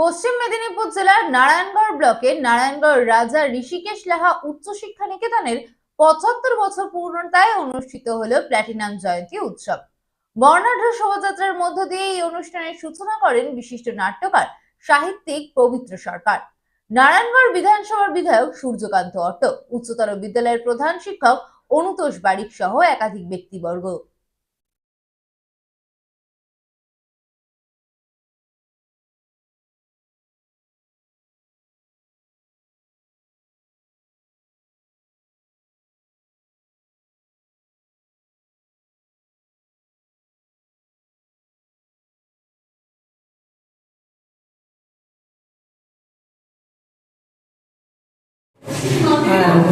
পশ্চিম মেদিনীপুর জেলার নারায়ণগড় ব্লকের নারায়ণগড় রাজা ঋষিকেশ লাহা উচ্চশিক্ষা নিকেতনের পঁচাত্তর বছর পূর্ণতায় অনুষ্ঠিত হলো প্ল্যাটিনাম জয়ন্তী উৎসব। বর্ণাঢ্য শোভাযাত্রার মধ্য দিয়ে এই অনুষ্ঠানের সূচনা করেন বিশিষ্ট নাট্যকার, সাহিত্যিক পবিত্র সরকার। নারায়ণগড় বিধানসভার বিধায়ক সূর্যকান্ত অট্ট, উচ্চতর বিদ্যালয়ের প্রধান শিক্ষক অনুতোষ বারিক সহ একাধিক ব্যক্তিবর্গ।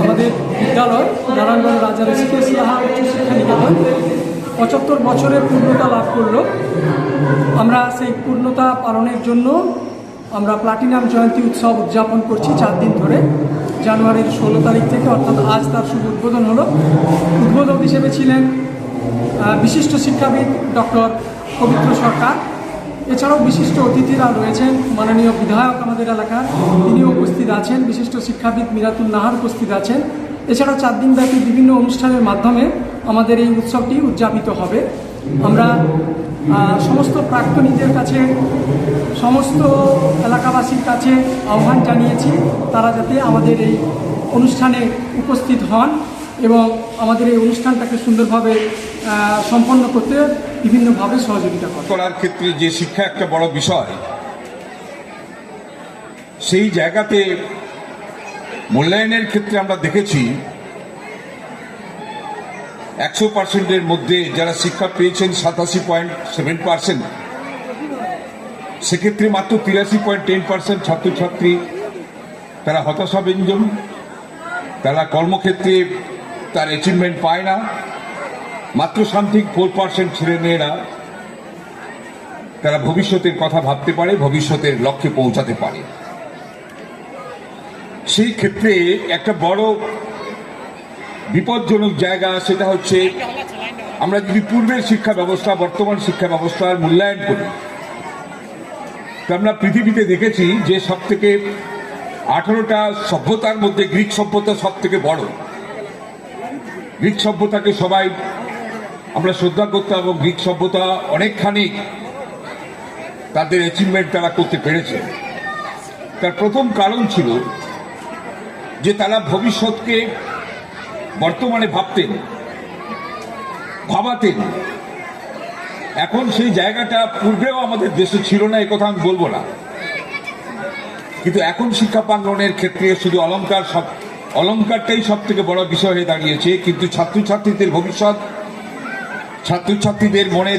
আমাদের বিদ্যালয় নারায়ণগঞ্জ রাজা ঋষিকেশ লাহা উচ্চশিক্ষা নিকেতন পঁচাত্তর বছরের পূর্ণতা লাভ করল। আমরা সেই পূর্ণতা পালনের জন্য আমরা প্লাটিনাম জয়ন্তী উৎসব উদযাপন করছি চার দিন ধরে। জানুয়ারির ষোলো তারিখ থেকে অর্থাৎ আজ তার শুভ উদ্বোধন হলো। উদ্বোধক হিসেবে ছিলেন বিশিষ্ট শিক্ষাবিদ ডক্টর পবিত্র সরকার। এছাড়াও বিশিষ্ট অতিথিরা রয়েছেন মাননীয় বিধায়ক আমাদের এলাকার। তিনিও উপস্থিত আছেন, বিশিষ্ট শিক্ষাবিদ মিরাতুল নাহার উপস্থিত আছেন। এছাড়া চার দিনব্যাপী বিভিন্ন অনুষ্ঠানের মাধ্যমে আমাদের এই উৎসবটি উদযাপিত হবে। আমরা সমস্ত প্রাক্তনীদের কাছে, সমস্ত এলাকাবাসীর কাছে আহ্বান জানিয়েছি, তারা যাতে আমাদের এই অনুষ্ঠানে উপস্থিত হন এবং আমাদের এই অনুষ্ঠানটাকে সুন্দরভাবে সম্পন্ন করতে বিভিন্নভাবে সহযোগিতা করেন করার ক্ষেত্রে যে শিক্ষা একটা বড় বিষয়, সেই জায়গাতে মূল্যায়নের ক্ষেত্রে আমরা দেখেছি, একশো পার্সেন্টের মধ্যে যারা শিক্ষা পেয়েছেন সাতাশি পয়েন্ট সেভেন পার্সেন্ট সেক্ষেত্রে মাত্র তিরাশি পয়েন্ট টেন পার্সেন্ট ছাত্রছাত্রী তারা হতাশাব্যঞ্জন, তারা কর্মক্ষেত্রে তার অ্যাচিভমেন্ট পায় না। মাত্র সামথিং ফোর পার্সেন্ট ছেলেমেয়েরা তারা ভবিষ্যতের কথা ভাবতে পারে, ভবিষ্যতের লক্ষ্যে পৌঁছাতে পারে। সেই ক্ষেত্রে একটা বড় বিপজ্জনক জায়গা সেটা হচ্ছে আমরা যদি পূর্বের শিক্ষা ব্যবস্থা, বর্তমান শিক্ষা ব্যবস্থার মূল্যায়ন করি, তো আমরা পৃথিবীতে দেখেছি যে সব থেকে আঠারোটা সভ্যতার মধ্যে গ্রিক সভ্যতা সব থেকে বড়। গ্রিক সভ্যতাকে সবাই আমরা শ্রদ্ধা করতাম এবং গ্রিক সভ্যতা অনেকখানি তাদের অ্যাচিভমেন্ট তারা করতে পেরেছে। তার প্রথম কারণ ছিল যে তারা ভবিষ্যৎকে বর্তমানে ভাবতেন, ভাবাতেন। এখন সেই জায়গাটা পূর্বেও আমাদের দেশে ছিল না কথা আমি বলব না। কিন্তু এখন শিক্ষা প্রাঙ্গনের ক্ষেত্রে শুধু অলংকার সব অলংকারটাই সব থেকে বড় বিষয় হয়ে দাঁড়িয়েছে, কিন্তু ছাত্রছাত্রীদের ভবিষ্যৎ ছাত্রছাত্রীদের মনে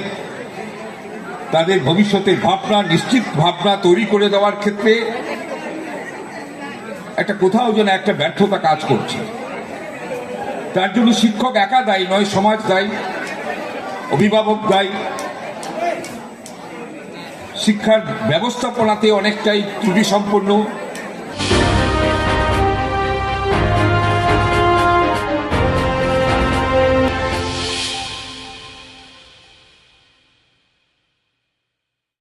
তাদের ভবিষ্যতের ভাবনা, নিশ্চিত ভাবনা তৈরি করে দেওয়ার ক্ষেত্রে একটা কোথাও যেন একটা ব্যর্থতা কাজ করছে। তার জন্য শিক্ষক একা দায়ী নয়, সমাজ দায়ী, অভিভাবক দায়ী। শিক্ষার ব্যবস্থাপনাতে অনেকটাই ত্রুটি সম্পন্ন